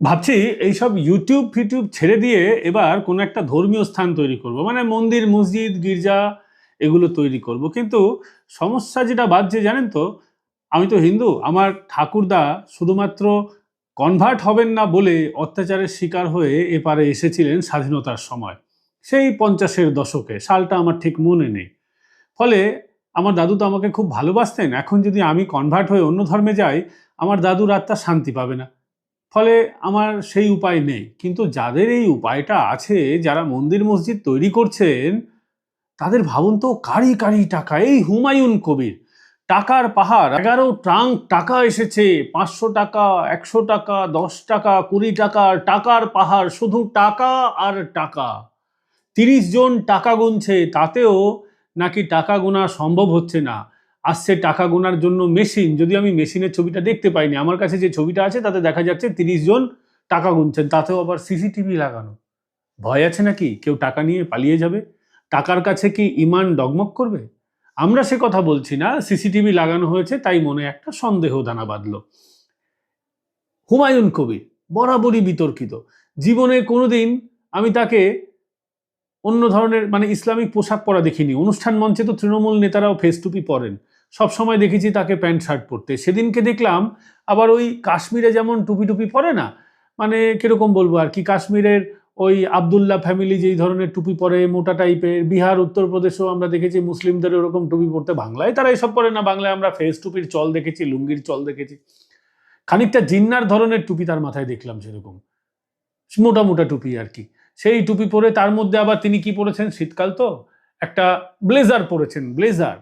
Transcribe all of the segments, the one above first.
ভাবছি এইসব ইউটিউব ফিউটিউব ছেড়ে দিয়ে এবার কোনো একটা ধর্মীয় স্থান তৈরি করব। মানে মন্দির, মসজিদ, গির্জা এগুলো তৈরি করব। কিন্তু সমস্যা যেটা বাজছে জানেন তো, আমি তো হিন্দু, আমার ঠাকুরদা শুধুমাত্র কনভার্ট হবেন না বলে অত্যাচারের শিকার হয়ে এপারে এসেছিলেন স্বাধীনতার সময়। সেই পঞ্চাশের দশকে, সালটা আমার ঠিক মনে নেই। ফলে আমার দাদু তো আমাকে খুব ভালোবাসতেন, এখন যদি আমি কনভার্ট হয়ে অন্য ধর্মে যাই, আমার দাদুর আত্মা শান্তি পাবে না। ফলে আমার সেই উপায় নেই। কিন্তু যাদের এই উপায়টা আছে, যারা মন্দির মসজিদ তৈরি করছেন, তাদের ভাবুন তো কারি কারি টাকা, এই হুমায়ুন কবির। টাকার পাহাড়, এগারো ট্রাঙ্ক টাকা এসেছে, পাঁচশো টাকা, একশো টাকা, দশ টাকা, কুড়ি টাকা, টাকার পাহাড়, শুধু টাকা আর টাকা। তিরিশ জন টাকা গুনছে, তাতেও নাকি টাকা গোনা সম্ভব হচ্ছে না। আসছে টাকা গোনার জন্য মেশিন যদি আমি মেশিনের ছবিটা দেখতে পাইনি, আমার কাছে যে ছবিটা আছে, তাতে দেখা যাচ্ছে তিরিশ জন টাকা গুনছেন, তাতেও আবার সিসিটিভি লাগানো। ভয় আছে নাকি? কেউ টাকা নিয়ে পালিয়ে যাবে? টাকার কাছে কি ইমান ডগমগ করবে? আমরা সে কথা বলছি না সিসিটিভি লাগানো হয়েছে, তাই মনে একটা সন্দেহ দানা বাঁধলো। হুমায়ুন কবির, বরাবরই বিতর্কিত। জীবনে কোনোদিন আমি তাকে অন্য ধরনের মানে ইসলামিক পোশাক পরা দেখিনি। অনুষ্ঠান মঞ্চে তো তৃণমূল নেতারাও ফেস টুপি পরেন। সব সময় দেখেছি তাকে প্যান্ট শার্ট পরতে। সেদিনকে দেখলাম আবার ওই কাশ্মীরে যেমন টুপি টুপি পরে না মানে কীরকম বলব আর কি, কাশ্মীরের ওই আবদুল্লাহ ফ্যামিলি যেই ধরনের টুপি পরে, মোটা টাইপের, বিহার উত্তরপ্রদেশেও আমরা দেখেছি মুসলিমদের ওরকম টুপি পরতে বাংলায়, তারা এসব পরে না, বাংলায় আমরা ফেস টুপির চল দেখেছি, লুঙ্গির চল দেখেছি। খানিকটা জিন্নার ধরনের টুপি তার মাথায় দেখলাম সেরকম, মোটা মোটা টুপি আর কি। সেই টুপি পরে তার মধ্যে আবার তিনি কি পরেছেন? শীতকাল তো? একটা ব্লেজার পরেছেন, ব্লেজার।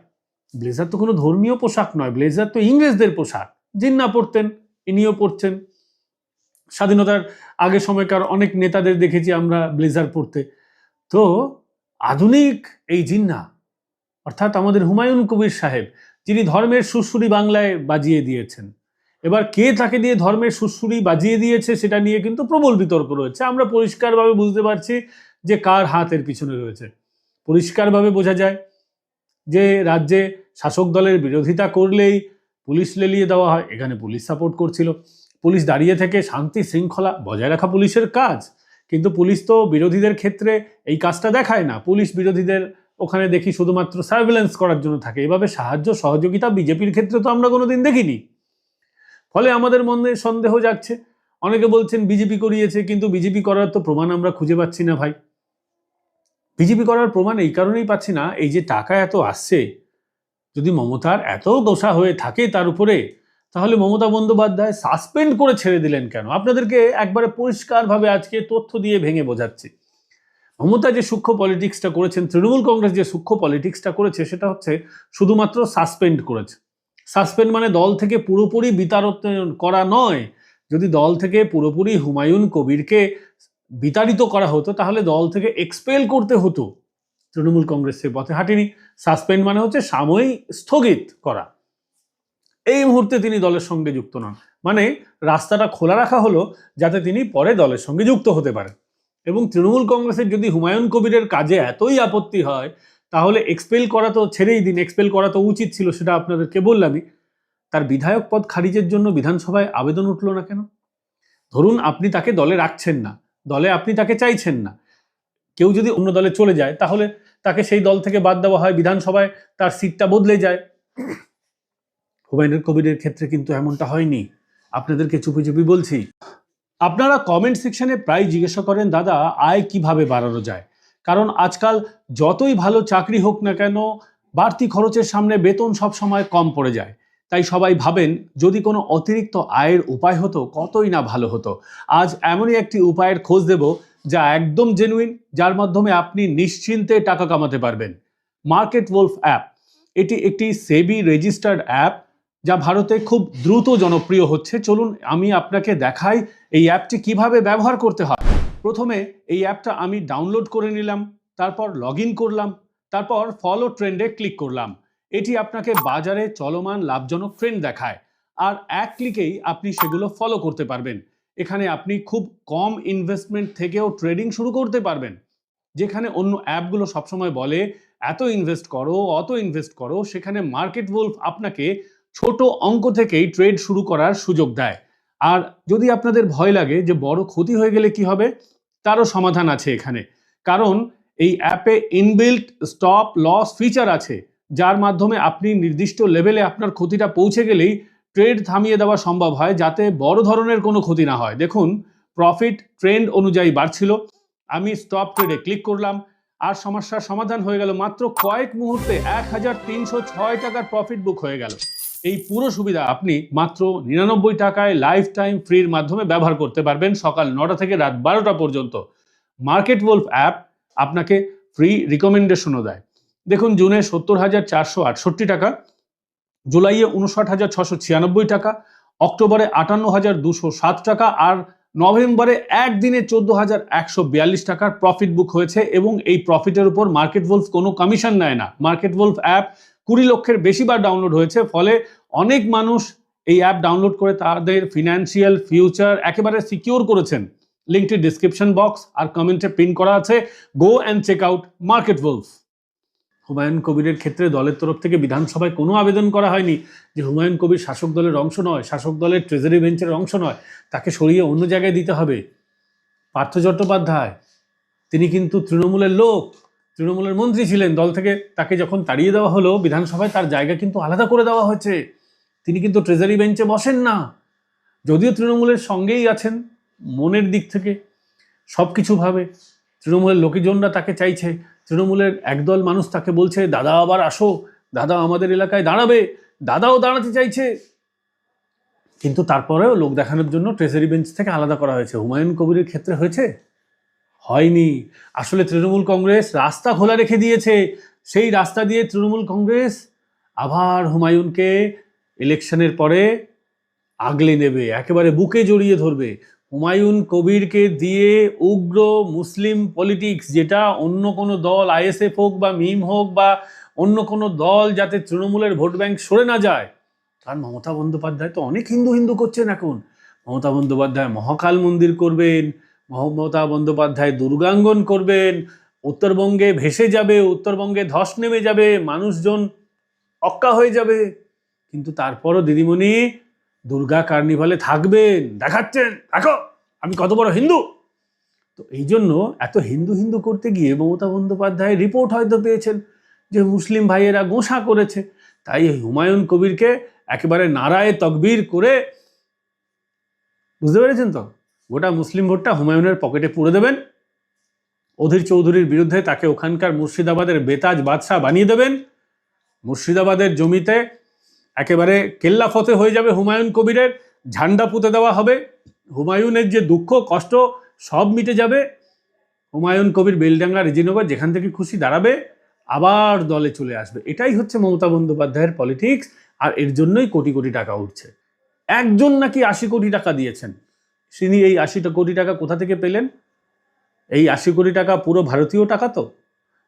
ব্লেজার তো কোনো ধর্মীয় পোশাক নয়, ব্লেজার তো ইংরেজদের পোশাক। জিন্না পরতেন, ইনিও পরছেন। স্বাধীনতার আগে সময়কার অনেক নেতাদের দেখেছি আমরা ব্লেজার পরতে। তো আধুনিক এই জিন্না, অর্থাৎ আমাদের হুমায়ুন কবির সাহেব, যিনি ধর্মের সুরসুরি বাংলায় বাজিয়ে দিয়েছেন। এবার কে তাকে দিয়ে ধর্মের সুরসুরি বাজিয়ে দিয়েছে সেটা নিয়ে কিন্তু প্রবল বিতর্ক রয়েছে। আমরা পরিষ্কারভাবে বুঝতে পারছি যে কার হাতের পিছনে রয়েছে। পরিষ্কারভাবে বোঝা যায় যে রাজ্যে শাসক দলের বিরোধিতা করলেই পুলিশ লেলিয়ে দেওয়া হয়। এখানে পুলিশ সাপোর্ট করছিল। পুলিশ দাঁড়িয়ে থেকে শান্তি শৃঙ্খলা বজায় রাখা পুলিশের কাজ। কিন্তু পুলিশ তো বিরোধীদের ক্ষেত্রে এই কাজটা দেখায় না। পুলিশ বিরোধীদের ওখানে দেখি শুধুমাত্র সার্ভেলেন্স করার জন্য থাকে। এভাবে সাহায্য, সহযোগিতা বিজেপির ক্ষেত্রে তো আমরা কোনোদিন দেখিনি। ফলে আমাদের মনে সন্দেহ যাচ্ছে অনেকে বলছেন বিজেপি করিয়েছে, কিন্তু বিজেপি করার তো প্রমাণ আমরা খুঁজে পাচ্ছি না ভাই। বিজেপি করার প্রমাণ এই কারণেই পাচ্ছি না। এই যে টাকা এত আসছে যদি মমতার এত দোষা হয়ে থাকে তার উপরে, তাহলে মমতা বন্দ্যোপাধ্যায় সাসপেন্ড করে ছেড়ে দিলেন কেন? আপনাদেরকে একবারে পরিষ্কারভাবে আজকে তথ্য দিয়ে ভেঙে বোঝাচ্ছি। মমতা যে সূক্ষ্ম পলিটিক্সটা করেছেন, তৃণমূল কংগ্রেস যে সূক্ষ্ম পলিটিক্সটা করেছে, সেটা হচ্ছে শুধুমাত্র সাসপেন্ড করেছে। সাসপেন্ড মানে দল থেকে পুরোপুরি বিতাড়িত করা নয়। যদি দল থেকে পুরোপুরি হুমায়ুন কবিরকে বিতাড়িত করা হতো, তাহলে দল থেকে এক্সপেল করতে হতো। তৃণমূল কংগ্রেসের পথে হাঁটেনি। সাসপেন্ড মানে হচ্ছে সাময়িক স্থগিত করা। এই মুহূর্তে তিনি দলের সঙ্গে যুক্ত নন। মানে রাস্তাটা খোলা রাখা হলো যাতে তিনি পরে দলের সঙ্গে যুক্ত হতে পারেন। এবং তৃণমূল কংগ্রেসের যদি হুমায়ুন কবিরের কাজে এতই আপত্তি হয়, তাহলে এক্সপেল করা তো ছেড়েই দিন এক্সপেল করা তো উচিত ছিল সেটা আপনাদেরকে বললামই। তার বিধায়ক পদ খারিজের জন্য বিধানসভায় আবেদন উঠল না কেন? ধরুন আপনি তাকে দলে রাখছেন না, দলে আপনি তাকে চাইছেন না। কেউ যদি অন্য দলে চলে যায়, তাহলে তাকে সেই দল থেকে বাদ দেওয়া হয়। বিধানসভায় তার সিটটা বদলে যায়। হুমায়ুন কবিরের ক্ষেত্রে কিন্তু এমনটা হয়নি। আপনাদেরকে চুপি চুপি বলছি। আপনারা কমেন্ট সেকশনে প্রায় জিজ্ঞাসা করেন, দাদা, আয় কীভাবে বাড়ানো যায়? কারণ আজকাল যতই ভালো চাকরি হোক না কেন, বাড়তি খরচের সামনে বেতন সব সময় কম পড়ে যায়। তাই সবাই ভাবেন, যদি কোনো অতিরিক্ত আয়ের উপায় হতো, কতই না ভালো হতো। আজ এমনই একটি উপায়ের খোঁজ দেব যা একদম জেনুইন যার মাধ্যমে আপনি নিশ্চিন্তে টাকা কামাতে পারবেন। মার্কেট ওলফ অ্যাপ, এটি একটি সেবি রেজিস্টার্ড অ্যাপ যা ভারতে খুব দ্রুত জনপ্রিয় হচ্ছে। চলুন আমি আপনাকে দেখাই এই অ্যাপটি কীভাবে ব্যবহার করতে হয়। প্রথমে এই অ্যাপটা আমি ডাউনলোড করে নিলাম, তারপর লগ করলাম, তারপর ফলো ট্রেন্ডে ক্লিক করলাম। এটি আপনাকে বাজারে চলমান লাভজনক ট্রেন্ড দেখায়। আর এক ক্লিকেই আপনি সেগুলো ফলো করতে পারবেন। এখানে আপনি খুব কম ইনভেস্টমেন্ট থেকেও ট্রেডিং শুরু করতে পারবেন। যেখানে অন্য অ্যাপগুলো সবসময় বলে, এত ইনভেস্ট করো, অত ইনভেস্ট করো। সেখানে মার্কেট ওলফ আপনাকে ছোট অঙ্ক থেকেই ট্রেড শুরু করার সুযোগ দেয়। আর যদি আপনাদের ভয় লাগে যে বড় ক্ষতি হয়ে গেলে কি হবে, তারও সমাধান আছে এখানে। কারণ এই অ্যাপে ইনবিল্ট স্টপ লস ফিচার আছে, যার মাধ্যমে আপনি নির্দিষ্ট লেভেলে আপনার ক্ষতিটা পৌঁছে গেলেই ট্রেড থামিয়ে দেওয়া সম্ভব হয় যাতে বড় ধরনের কোনো ক্ষতি না হয়। দেখুন প্রফিট ট্রেন্ড অনুযায়ী বাড়ছিল। আমি স্টপ ট্রেডে ক্লিক করলাম। আর সমস্যার সমাধান হয়ে গেল মাত্র কয়েক মুহূর্তে এক হাজার তিনশো ছয় টাকার প্রফিট বুক হয়ে গেল। এই পুরো সুবিধা আপনি মাত্র নিরানব্বই টাকায় লাইফ টাইম ফ্রির মাধ্যমে ব্যবহার করতে পারবেন সকাল নটা থেকে রাত বারোটা পর্যন্ত। মার্কেট ওয়ার্ল্ড অ্যাপ আপনাকে ফ্রি রিকমেন্ডেশনও দেয়। দেখুন, জুনে সত্তর হাজার চারশো আটষট্টি টাকা। জুলাইয়ে উনষাট হাজার ছশো ছিয়ানব্বই টাকা, অক্টোবরে আটান্ন হাজার দুশো সাত টাকা আর নভেম্বরে একদিনে চোদ্দ হাজার একশো বিয়াল্লিশ টাকার প্রফিট বুক হয়েছে এবং এই প্রফিটের উপর মার্কেট ভোলফ কোনো কমিশন নেয় না। মার্কেট ভোলফ অ্যাপ কুড়ি লক্ষের বেশিবার ডাউনলোড হয়েছে, ফলে অনেক মানুষ এই অ্যাপ ডাউনলোড করে তাদের ফিনান্সিয়াল ফিউচার একেবারে সিকিউর করেছেন। লিঙ্কটি ডিসক্রিপশন বক্স আর কমেন্টে পিন করা আছে। Go and check out market wolf Humayun কবিরের ক্ষেত্রে দলের তরফ থেকে বিধানসভায় কোনো আবেদন করা হয়নি যে হুমায়ুন কবির শাসক দলের অংশ নয়, শাসক দলের ট্রেজারি বেঞ্চের অংশ নয়। তাকে সরিয়ে অন্য জায়গায় দিতে হবে। পার্থ চট্টোপাধ্যায়, তিনি কিন্তু তৃণমূলের লোক, তৃণমূলের মন্ত্রী ছিলেন। দল থেকে তাকে যখন তাড়িয়ে দেওয়া হলো, বিধানসভায় তার জায়গা কিন্তু আলাদা করে দেওয়া হয়েছে। তিনি কিন্তু ট্রেজারি বেঞ্চে বসেন না। যদিও তৃণমূলের সঙ্গেই আছেন, মনের দিক থেকে সব কিছুভাবে তৃণমূলের লোকজনরা তাকে চাইছে তৃণমূলের একদল মানুষ তাকে বলছে, দাদা আবার আসো, দাদা আমাদের এলাকায় দাঁড়াবে, দাদাও দাঁড়াতে চাইছে। কিন্তু তারপরেও লোক দেখানোর জন্য ট্রেজারি বেঞ্চ থেকে আলাদা করা হয়েছে। হুমায়ুন কবিরের ক্ষেত্রে হয়েছে? হয়নি। আসলে তৃণমূল কংগ্রেস রাস্তা খোলা রেখে দিয়েছে। সেই রাস্তা দিয়ে তৃণমূল কংগ্রেস আবার হুমায়ুনকে ইলেকশনের পরে আগলে নেবে, একেবারে বুকে জড়িয়ে ধরবে। হুমায়ুন কবিরকে দিয়ে উগ্র মুসলিম পলিটিক্স যেটা অন্য কোনো দল আইএসএফ হোক বা মিম হোক বা অন্য কোনো দল যাতে তৃণমূলের ভোট ব্যাংক সরে না যায়, কারণ মমতা বন্দ্যোপাধ্যায় তো অনেক হিন্দু হিন্দু করছেন এখন। মমতা বন্দ্যোপাধ্যায় মহাকাল মন্দির করবেন, মমতা বন্দ্যোপাধ্যায় দুর্গাঙ্গন করবেন, উত্তরবঙ্গে ভেসে যাবে, উত্তরবঙ্গে ধস নেমে যাবে, মানুষজন অক্কা হয়ে যাবে। কিন্তু তারপরও দিদিমণি দুর্গা কার্নিভালে থাকবেন, দেখাচ্ছেন। দেখো, আমি কত বড় হিন্দু। তো এই জন্য এত হিন্দু হিন্দু করতে গিয়ে মমতা বন্দ্যোপাধ্যায় রিপোর্ট হয়তো পেয়েছেন যে মুসলিম ভাইয়েরা গোঁসা করেছে। তাই হুমায়ুন কবিরকে একেবারে নারায় তকবির করে, বুঝতে পেরেছেন তো? গোটা মুসলিম ভোটটা হুমায়ুনের পকেটে পুরে দেবেন। অধীর চৌধুরীর বিরুদ্ধে তাকে ওখানকার মুর্শিদাবাদের বেতাজ বাদশাহ বানিয়ে দেবেন। মুর্শিদাবাদের জমিতে একেবারে কেল্লা ফতে হয়ে যাবে হুমায়ুন কবিরের, ঝান্ডা পুঁতে দেওয়া হবে। হুমায়ুনের যে দুঃখ, কষ্ট, সব মিটে যাবে। হুমায়ুন কবির বেলডাঙ্গা রেজিনগর যেখান থেকে খুশি দাঁড়াবে, আবার দলে চলে আসবে। এটাই হচ্ছে মমতা বন্দ্যোপাধ্যায়ের পলিটিক্স, আর এর জন্যই কোটি কোটি টাকা উঠছে। একজন নাকি আশি কোটি টাকা দিয়েছেন। তিনি এই আশিটা কোটি টাকা কোথা থেকে পেলেন? এই আশি কোটি টাকা পুরো ভারতীয় টাকা তো?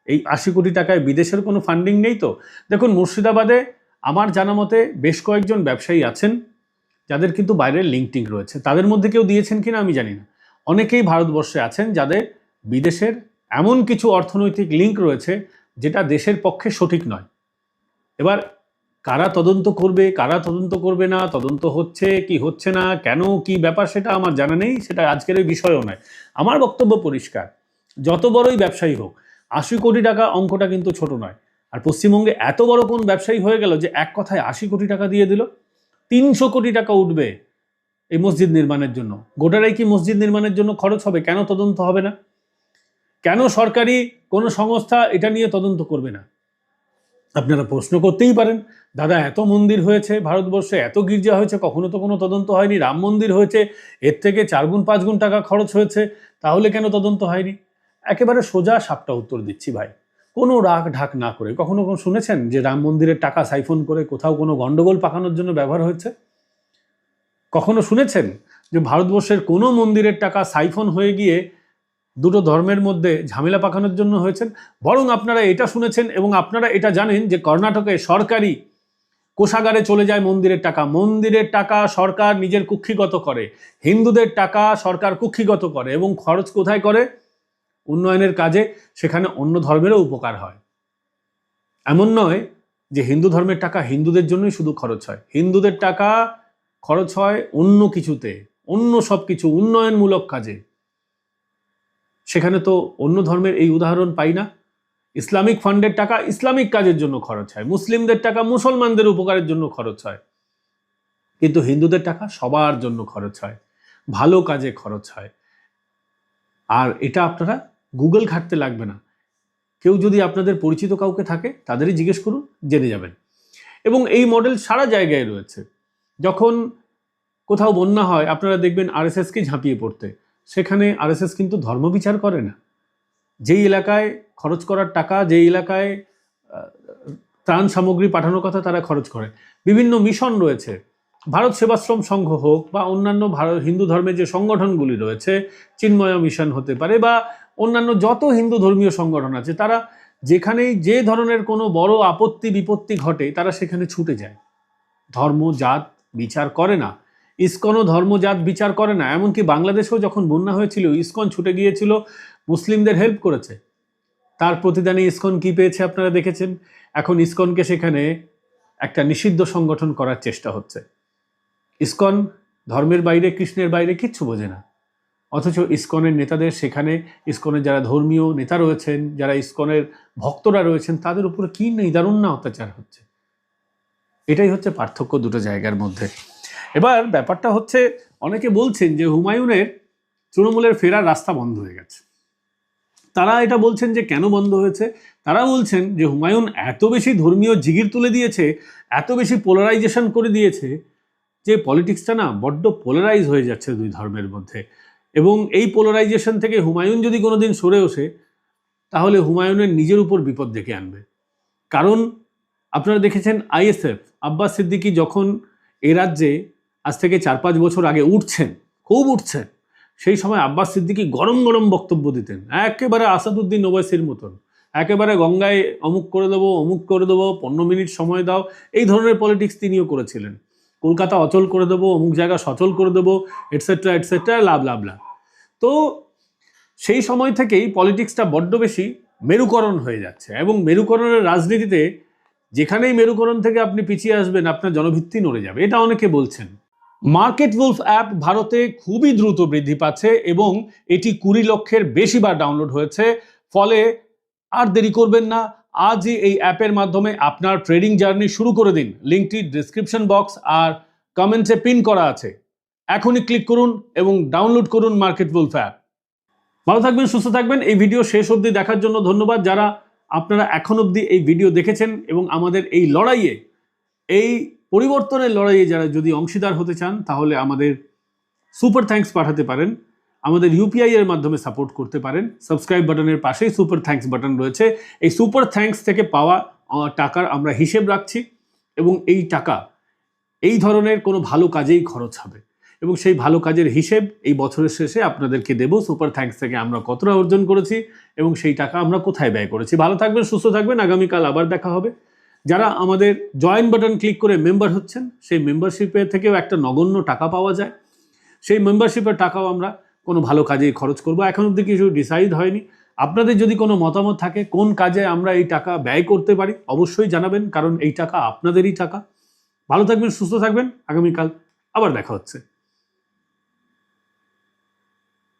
এই আশি কোটি টাকায় বিদেশের কোনো ফান্ডিং নেই তো? দেখুন, মুর্শিদাবাদে আমার জানা মতে বেশ কয়েকজন ব্যবসায়ী আছেন, যাদের কিন্তু বাইরের লিঙ্কটিং রয়েছে। তাদের মধ্যে কেউ দিয়েছেন কিনা আমি জানি না। অনেকেই ভারতবর্ষে আছেন যাদের বিদেশের এমন কিছু অর্থনৈতিক লিঙ্ক রয়েছে, যেটা দেশের পক্ষে সঠিক নয়। এবার কারা তদন্ত করবে, কারা তদন্ত করবে না, তদন্ত হচ্ছে কি হচ্ছে না, কেন, কি ব্যাপার সেটা আমার জানা নেই, সেটা আজকের ওই বিষয়ও নয়। আমার বক্তব্য পরিষ্কার। যত বড়ই ব্যবসায়ী হোক, আশি কোটি টাকা অঙ্কটা কিন্তু ছোট নয়। আর পশ্চিমবঙ্গে এত বড় কোন ব্যবসায়ী হয়ে গেল যে এক কথায় আশি কোটি টাকা দিয়ে দিল? তিনশো কোটি টাকা উঠবে এই মসজিদ নির্মাণের জন্য। গোটারাই কি মসজিদ নির্মাণের জন্য খরচ হবে? কেন তদন্ত হবে না? কেন সরকারি কোনো সংস্থা এটা নিয়ে তদন্ত করবে না? আপনারা প্রশ্ন করতেই পারেন, দাদা এত মন্দির হয়েছে ভারতবর্ষে, এত গির্জা হয়েছে, কখনো তো কোনো তদন্ত হয়নি, রাম মন্দির হয়েছে, এর থেকে চার গুণ, পাঁচ গুণ টাকা খরচ হয়েছে, তাহলে কেন তদন্ত হয়নি? একেবারে সোজা সাপটা উত্তর দিচ্ছি ভাই। কোনো রাগ ঢাক না করে। কখনো কোনো শুনেছেন যে রাম মন্দিরের টাকা সাইফোন করে কোথাও কোনো গন্ডগোল পাকানোর জন্য ব্যবহার হয়েছে? কখনো শুনেছেন যে ভারতবর্ষের কোনো মন্দিরের টাকা সাইফোন হয়ে গিয়ে দুটো ধর্মের মধ্যে ঝামেলা পাকানোর জন্য হয়েছেন? বরং আপনারা এটা শুনেছেন এবং আপনারা এটা জানেন যে কর্ণাটকে সরকারি কোষাগারে চলে যায় মন্দিরের টাকা। মন্দিরের টাকা সরকার নিজের কুক্ষিগত করে। হিন্দুদের টাকা সরকার কুক্ষিগত করে এবং খরচ কোথায় করে? উন্নয়নের কাজে সেখানে অন্য ধর্মেরও উপকার হয়। এমন নয় যে হিন্দু ধর্মের টাকা হিন্দুদের জন্যই শুধু খরচ হয়। হিন্দুদের টাকা খরচ হয় অন্য কিছুতে, অন্য সব কিছু, উন্নয়নমূলক কাজে। সেখানে তো অন্য ধর্মের এই উদাহরণ পাই না। ইসলামিক ফান্ডের টাকা ইসলামিক কাজের জন্য খরচ হয়। মুসলিমদের টাকা মুসলমানদের উপকারের জন্য খরচ হয়। কিন্তু হিন্দুদের টাকা সবার জন্য খরচ হয়। ভালো কাজে খরচ হয়। আর এটা আপনারা গুগল ঘাটতে লাগবে না। কেউ যদি আপনাদের পরিচিত কাউকে থাকে, তাদেরই জিজ্ঞেস করুন, জেনে যাবেন। এবং এই মডেল সারা জায়গায় রয়েছে। যখন কোথাও বন্যা হয়, আপনারা দেখবেন আরএসএসকে ঝাঁপিয়ে পড়তে। সেখানে আরএসএস কিন্তু ধর্ম বিচার করে না। যেই এলাকায় খরচ করার টাকা, যেই এলাকায় ত্রাণ সামগ্রী পাঠানোর কথা তারা খরচ করে। বিভিন্ন মিশন রয়েছে। ভারত সেবাশ্রম সংঘ হোক বা অন্যান্য ভারত, হিন্দু ধর্মের যে সংগঠনগুলি রয়েছে, চিন্ময় মিশন হতে পারে বা অন্যান্য যত হিন্দু ধর্মীয় সংগঠন আছে, তারা যেখানেই যে ধরনের কোনো বড় আপত্তি বিপত্তি ঘটে, তারা সেখানে ছুটে যায়। ধর্ম, জাত বিচার করে না। ইসকনও ধর্ম, জাত বিচার করে না। এমনকি বাংলাদেশেও যখন বন্যা হয়েছিল, ইসকন ছুটে গিয়েছিল, মুসলিমদের হেল্প করেছে। তার প্রতিদানে ইসকন কি পেয়েছে আপনারা দেখেছেন? এখন ইসকনকে সেখানে একটা নিষিদ্ধ সংগঠন করার চেষ্টা হচ্ছে। ইসকন ধর্মের বাইরে, কৃষ্ণের বাইরে কিচ্ছু বোঝে না। অথচ ইসকনের নেতাদের সেখানে, ইসকনের যারা ধর্মীয় নেতা রয়েছেন, যারা ইসকনের ভক্তরা রয়েছেন, তাদের উপরে কি নিদারুণ না অত্যাচার হচ্ছে? এটাই হচ্ছে পার্থক্য দুটো জায়গার মধ্যে। এবার ব্যাপারটা হচ্ছে, অনেকে বলছেন যে হুমায়ুনের তৃণমূলের ফেরার রাস্তা বন্ধ হয়ে গেছে। তারা এটা বলছেন যে কেন বন্ধ হয়েছে? তারা বলছেন যে হুমায়ুন এত বেশি ধর্মীয় জিগির তুলে দিয়েছে, এত বেশি পোলারাইজেশন করে দিয়েছে, যে পলিটিক্সটা না বড্ড পোলারাইজ হয়ে যাচ্ছে দুই ধর্মের মধ্যে। এবং এই পোলারাইজেশন থেকে হুমায়ুন যদি কোনোদিন সরে ওঠে, তাহলে হুমায়ুনের নিজের উপর বিপদ ডেকে আনবে। কারণ আপনারা দেখেছেন আইএসএফ, আব্বাস সিদ্দিকী যখন এ রাজ্যে আজ থেকে চার পাঁচ বছর আগে উঠছেন, খুব উঠছেন, সেই সময় আব্বাস সিদ্দিকী গরম গরম বক্তব্য দিতেন। একেবারে আসাদুদ্দিন ওবাইসির মতন। একেবারে গঙ্গায় অমুক করে দেবো, অমুক করে দেবো, পনেরো মিনিট সময় দাও, এই ধরনের পলিটিক্স তিনিও করেছিলেন। কলকাতা অচল করে দেবো, অমুক জায়গা সচল করে দেবো এটসেট্রা এটসেট্রা লাভ লাভ লাভ। তো সেই সময় থেকেই পলিটিক্সটা বড্ড বেশি মেরুকরণ হয়ে যাচ্ছে এবং মেরুকরণের রাজনীতিতে যেখানেই মেরুকরণ থেকে আপনি পিছিয়ে আসবেন, আপনার জনভিত্তি নড়ে যাবে। এটা অনেকে বলছেন। মার্কেট উলফ অ্যাপ ভারতে খুবই দ্রুত বৃদ্ধি পাচ্ছে এবং এটি কুড়ি লক্ষের বেশি বার ডাউনলোড হয়েছে। ফলে আর দেরি করবেন না আজই এই অ্যাপের মাধ্যমে আপনার ট্রেডিং জার্নি শুরু করে দিন। লিঙ্কটি ডিসক্রিপশন বক্স আর কমেন্টসে পিন করা আছে। এখনই ক্লিক করুন এবং ডাউনলোড করুন মার্কেট উলফ অ্যাপ। ভালো থাকবেন, সুস্থ থাকবেন। এই ভিডিও শেষ অবধি দেখার জন্য ধন্যবাদ। যারা আপনারা এখন অবধি এই ভিডিও দেখেছেন এবং আমাদের এই লড়াইয়ে, এই পরিবর্তনের লড়াইয়ে যারা যদি অংশীদার হতে চান, তাহলে আমাদের সুপার থ্যাঙ্কস পাঠাতে পারেন। আমাদের ইউপিআই এর মাধ্যমে সাপোর্ট করতে পারেন। সাবস্ক্রাইব বাটনের পাশেই সুপার থ্যাঙ্কস বাটন রয়েছে। এই সুপার থ্যাঙ্কস থেকে পাওয়া টাকার আমরা হিসেব রাখছি এবং এই টাকা এই ধরনের কোনো ভালো কাজেই খরচ হবে। এবং সেই ভালো কাজের হিসেব এই বছরের শেষে আপনাদেরকে দেব। সুপার থ্যাঙ্কস থেকে আমরা কতটা অর্জন করেছি এবং সেই টাকা আমরা কোথায় ব্যয় করেছি। ভালো থাকবেন, সুস্থ থাকবেন। আগামীকাল আবার দেখা হবে। যারা আমাদের জয়েন বাটন ক্লিক করে মেম্বার হচ্ছেন, সেই মেম্বারশিপের থেকেও একটা নগণ্য টাকা পাওয়া যায়। সেই মেম্বারশিপের টাকাও আমরা কোনো ভালো কাজে খরচ করব। এখন অবধি কিছু ডিসাইড হয়নি। আপনাদের যদি কোনো মতামত থাকে, কোন কাজে আমরা এই টাকা ব্যয় করতে পারি, অবশ্যই জানাবেন, কারণ এই টাকা আপনাদেরই টাকা। ভালো থাকবেন, সুস্থ থাকবেন। আগামীকাল আবার দেখা হচ্ছে।